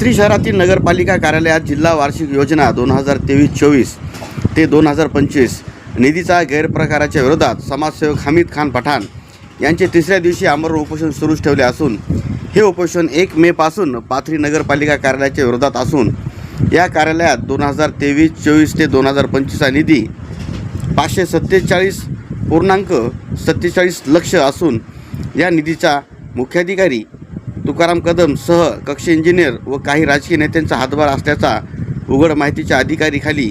पाथरी शहरातील नगरपालिका कार्यालयात जिल्हा वार्षिक योजना दोन हजार तेवीस चोवीस ते दोन हजार पंचवीस निधीचा गैरप्रकाराच्या विरोधात समाजसेवक हमीद खान पठाण यांचे तिसऱ्या दिवशी आमरण उपोषण सुरूच ठेवले असून हे उपोषण एक मेपासून पाथरी नगरपालिका कार्यालयाच्या विरोधात असून या कार्यालयात दोन हजार तेवीस चोवीस ते दोन हजार पंचवीसचा निधी पाचशे सत्तेचाळीस पूर्णांक सत्तेचाळीस लक्ष असून या निधीचा मुख्याधिकारी तुकाराम कदम सह कक्ष इंजिनियर व काही राजकीय नेत्यांचा हातभार असल्याचा उघड माहितीच्या अधिकारीखाली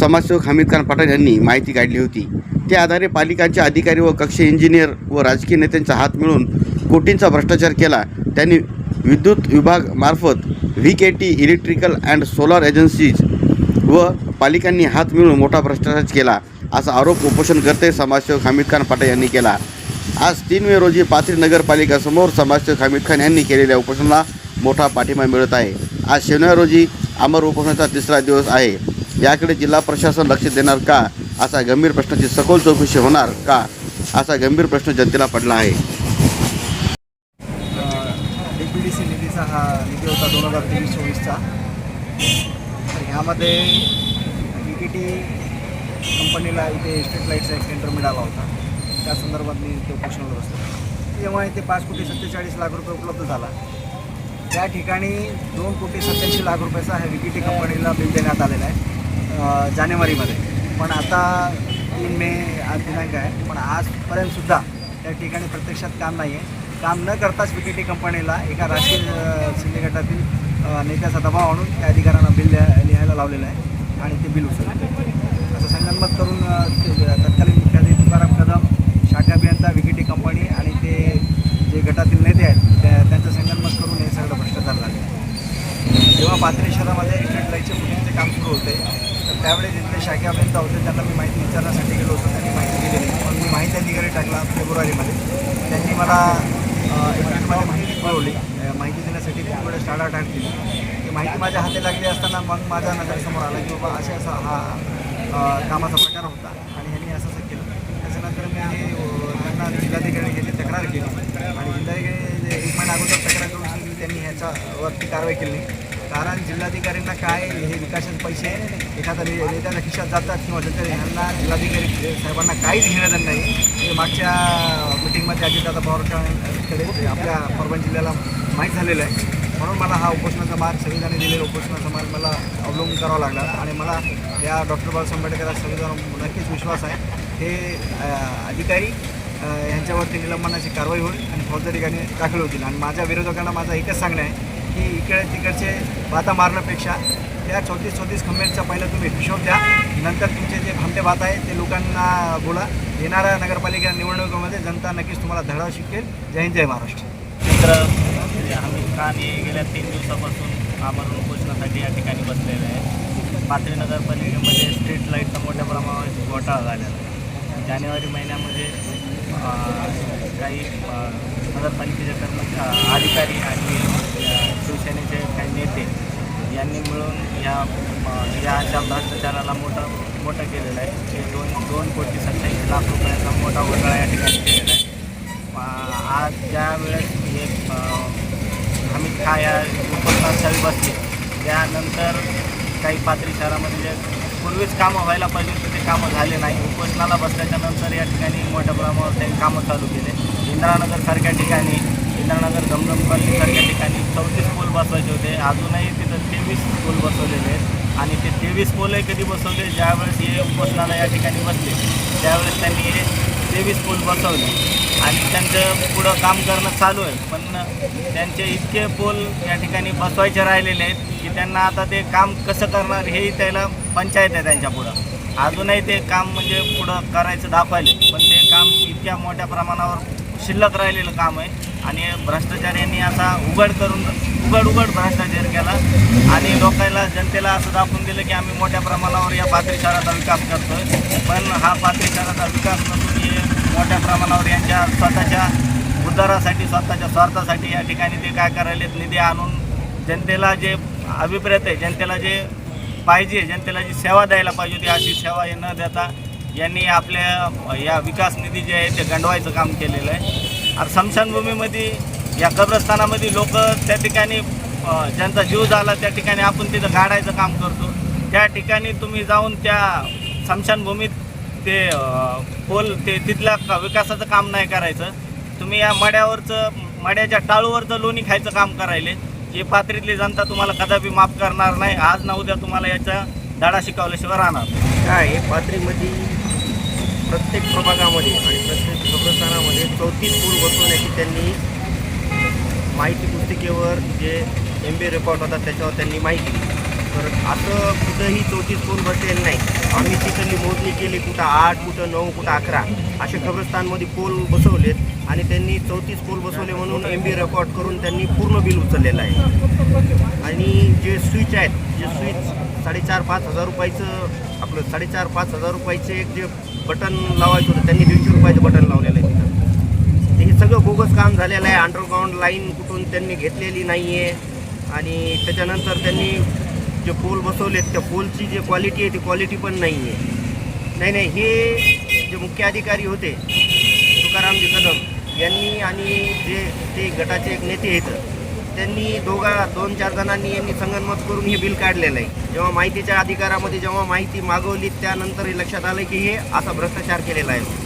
समाजसेवक हमीद खान पाटील यांनी माहिती काढली होती. त्या आधारे पालिकांचे अधिकारी व कक्ष इंजिनियर व राजकीय नेत्यांचा हात मिळून कोटींचा भ्रष्टाचार केला. त्यांनी विद्युत विभागमार्फत V K T electrical and solar agencies व पालिकांनी हात मिळून मोठा भ्रष्टाचार केला असा आरोप उपोषणकर्ते समाजसेवक हमीद खान पाटील यांनी केला. आज तीन मे रोजी पाथरी नगरपालिकासमोर समाजसेवक हमीद खान यांनी केलेल्या उपोषणाला मोठा पाठिंबा मिळत आहे. आज शनिवार रोजी अमर उपोषणाचा तिसरा दिवस आहे. याकडे जिल्हा प्रशासन लक्ष देणार का? असा गंभीर प्रश्नाची सखोल चौकशी होणार का? असा गंभीर प्रश्न जनतेला पडला आहे. डी सी निधीचा हा निधी होता दोन हजार तेवीस चोवीसचा. तर ह्यामध्ये टी टी कंपनीला इथे स्ट्रीट लाईटचा एक टेंडर मिळाला होता. त्या संदर्भात मी तो उपोषणावर बसलो. तेव्हा इथे पाच कोटी सत्तेचाळीस लाख रुपये उपलब्ध झाला. त्या ठिकाणी दोन कोटी सत्याऐंशी लाख रुपयाचा हा टी कंपनीला बिल देण्यात आलेला आहे जानेवारीमध्ये. पण आता तीन मे आज दिनांक आहे पण आजपर्यंतसुद्धा त्या ठिकाणी प्रत्यक्षात काम नाही आहे काम न करताच विकिटी कंपनीला एका राष्ट्रीय अं, गटातील नेत्याचा दबाव आणून त्या अधिकाऱ्यांना बिल लिहायला लावलेलं आहे आणि ते बिल उचललं. असं संगनमत करून ते तत्कालीन मुख्याधिकारी तुकाराम कदम शाखा अभियंता टी कंपनी आणि ते जे गटातील नेते आहेत त्या त्यांचं संगनमत करून हे सगळं भ्रष्टाचार झाले. जेव्हा पाथरी शहरामध्ये स्ट्रीट लाईटचे फुटिंगचे काम सुरू होते. तर त्यावेळी जिथले शाखे अभियंता होते त्यांना मी माहिती विचारण्यासाठी गेलो होतो त्यांनी माहिती दिली नाही. पण मी माहिती अधिकारी टाकला फेब्रुवारीमध्ये. त्यांनी मला एप्रिलमध्ये माहिती कळवली. माहिती देण्यासाठी खूप वेळेस टाळाटाळ दिली. ती माहिती माझ्या हाती लागली असताना मग माझ्या नजरेसमोर आला की बाबा असे असा हा कामाचा प्रकार होता. आणि ह्यांनी असं असं केलं. त्याच्यानंतर मी हे त्यांना जिल्हाधिकारी घेतली तक्रार केली. आणि जिल्हाधिकारी एक महिना अगोदर तक्रार करून त्यांनी ह्याच्यावरती कारवाई केली. कारण जिल्हाधिकाऱ्यांना काय हे विकासाचे पैसे एखाद्या नेत्याच्या खिशात जातात किंवा ज्याच्या ह्यांना जिल्हाधिकारी साहेबांना काहीच घेणं नाही हे मागच्या मिटिंगमध्ये अजितदादा पवारकडे आपल्या परभणी जिल्ह्याला माहीत झालेलं आहे. म्हणून मला हा उपोषणाचा मार्ग संविधानाने दिलेला उपोषणाचा मार्ग मला अवलंबून करावा लागला. आणि मला या डॉक्टर बाबासाहेब आंबेडकर संविधान नक्कीच विश्वास आहे. हे अधिकारी यांच्यावरती निलंबनाची कारवाई होईल आणि फौजदारी गाणी दाखल होतील. आणि माझ्या विरोधकांना माझं एकच सांगणं आहे की इकडे तिकडचे भाता मारण्यापेक्षा त्या चौतीस चौतीस खंबेरचा पहिलं तुम्ही हिशोब द्या. नंतर तुमचे जे भामटे भात आहे ते लोकांना बोला. येणाऱ्या नगरपालिका निवडणुकीमध्ये जनता नक्कीच तुम्हाला धडा शिकेल जय हिंद जय महाराष्ट्र. मित्र म्हणजे हमीद खान हे गेल्या तीन दिवसापासून आमरण उपोषणासाठी या ठिकाणी बसलेले आहे. पाथरी नगरपालिकेमध्ये स्ट्रीट लाईटचा मोठ्या प्रमाणावर घोटाळा झालेला आहे. जानेवारी महिन्यामध्ये काही अं, नगरपालिकेचे अधिकारी आणि शिवसेनेचे काही नेते यांनी मिळून या या अशा भ्रष्टाचाराला मोठं मोठं केलेलं आहे. ते दोन दोन कोटी सत्याऐंशी लाख रुपयाचा मोठा घोटाळा या ठिकाणी केलेला आहे. आज ज्यावेळेस हे आम्ही खा या उपस्थान बसले त्यानंतर काही पाथरी शहरामध्ये जे पूर्वीच कामं व्हायला पाहिजे होते ते कामं झाले नाही. उपोषणाला बसल्याच्या नंतर या ठिकाणी मोठ्या प्रमाणावर त्यांनी कामं चालू केले. इंदिरानगरसारख्या ठिकाणी इंदिरानगर दमदम कॉलनीसारख्या ठिकाणी चौतीस पूल बसवायचे होते. अजूनही तिथं तेवीस पूल बसवलेले आहेत. आणि ते तेवीस पोलही कधी बसवले? ज्यावेळेस हे उपोषणाला या ठिकाणी बसले त्यावेळेस त्यांनी हे तेवीस पूल बसवले. आणि त्यांचं पुढं काम करणं चालू आहे. पण त्यांचे इतके पोल या ठिकाणी बसवायचे राहिलेले आहेत की त्यांना आता ते काम कसं करणार हेही त्याला पंचायत आहे त्यांच्या पुढं. अजूनही ते काम म्हणजे पुढं करायचं दाखवायले पण ते काम इतक्या मोठ्या प्रमाणावर शिल्लक राहिलेलं काम आहे. आणि भ्रष्टाचार यांनी आता उघड करून उघड उघड भ्रष्टाचार केला आणि लोकांना जनतेला असं दाखवून दिलं की आम्ही मोठ्या प्रमाणावर या पाथरी शहराचा विकास करतोय. पण हा पाथरी शहराचा विकास नसून हे मोठ्या प्रमाणावर यांच्या स्वतःच्या उद्धारासाठी स्वतःच्या स्वार्थासाठी या ठिकाणी ते काय करायलेत निधी आणून जनतेला जे अभिप्रेत आहे जनतेला जे पाहिजे जनतेला जी सेवा द्यायला पाहिजे होती अशी सेवा हे न देता यांनी आपल्या या विकास निधी जे आहे ते गंडवायचं काम केलेलं आहे. आणि स्मशानभूमीमध्ये या कब्रस्थानामध्ये लोक त्या ठिकाणी ज्यांचा जीव झाला त्या ठिकाणी आपण तिथं गाडायचं काम करतो. त्या ठिकाणी तुम्ही जाऊन त्या स्मशानभूमीत ते पोल ते तिथल्या का- विकासाचं काम नाही करायचं. तुम्ही या मड्यावरचं मड्याच्या टाळूवरचं लोणी खायचं काम करायले. ही पात्रीतली जनता तुम्हाला कदापि माफ करणार नाही आज ना उद्या तुम्हाला याचा धडा शिकवल्याशिवाय राहणार. काय हे पात्रीमध्ये प्रत्येक प्रभागामध्ये आणि प्रत्येक कब्रस्थानामध्ये चौतीस पूल बसवण्याची त्यांनी माहिती पुस्तिकेवर जे एम बी रेकॉर्ड होता त्याच्यावर त्यांनी माहिती दिली. तर असं कुठंही चौतीस पूल बसलेलं नाही. आम्ही तिथली मोजणी केली कुठं आठ कुठं नऊ कुठं अकरा असे खबरस्थानमध्ये पोल बसवलेत आणि त्यांनी चौतीस पोल बसवले म्हणून एम बी रेकॉर्ड करून त्यांनी पूर्ण बिल उचललेलं आहे. आणि जे स्विच आहेत जे स्विच साडेचार पाच हजार रुपयाचं आपलं साडेचार पाच हजार रुपयाचे एक जे बटन लावायचं होतं त्यांनी दीडशे रुपयाचं बटन लावलेलं आहे सगळं बोगस काम झालेलं आहे. अंडरग्राऊंड लाईन कुठून त्यांनी घेतलेली नाही आहे आणि त्याच्यानंतर त्यांनी जे पोल बसवलेत त्या पोलची जी क्वालिटी आहे ती क्वालिटी पण नाही आहे नाही नाही हे जे मुख्य अधिकारी होते तुकारामजी कदम यांनी आणि जे ते गटाचे एक नेते आहेत त्यांनी दोघा दोन चार जणांनी यांनी संगनमत करून हे बिल काढलेलं आहे. जेव्हा माहितीच्या अधिकारामध्ये जेव्हा माहिती मागवली त्यानंतर हे लक्षात आलं की हे असा भ्रष्टाचार केलेला आहे.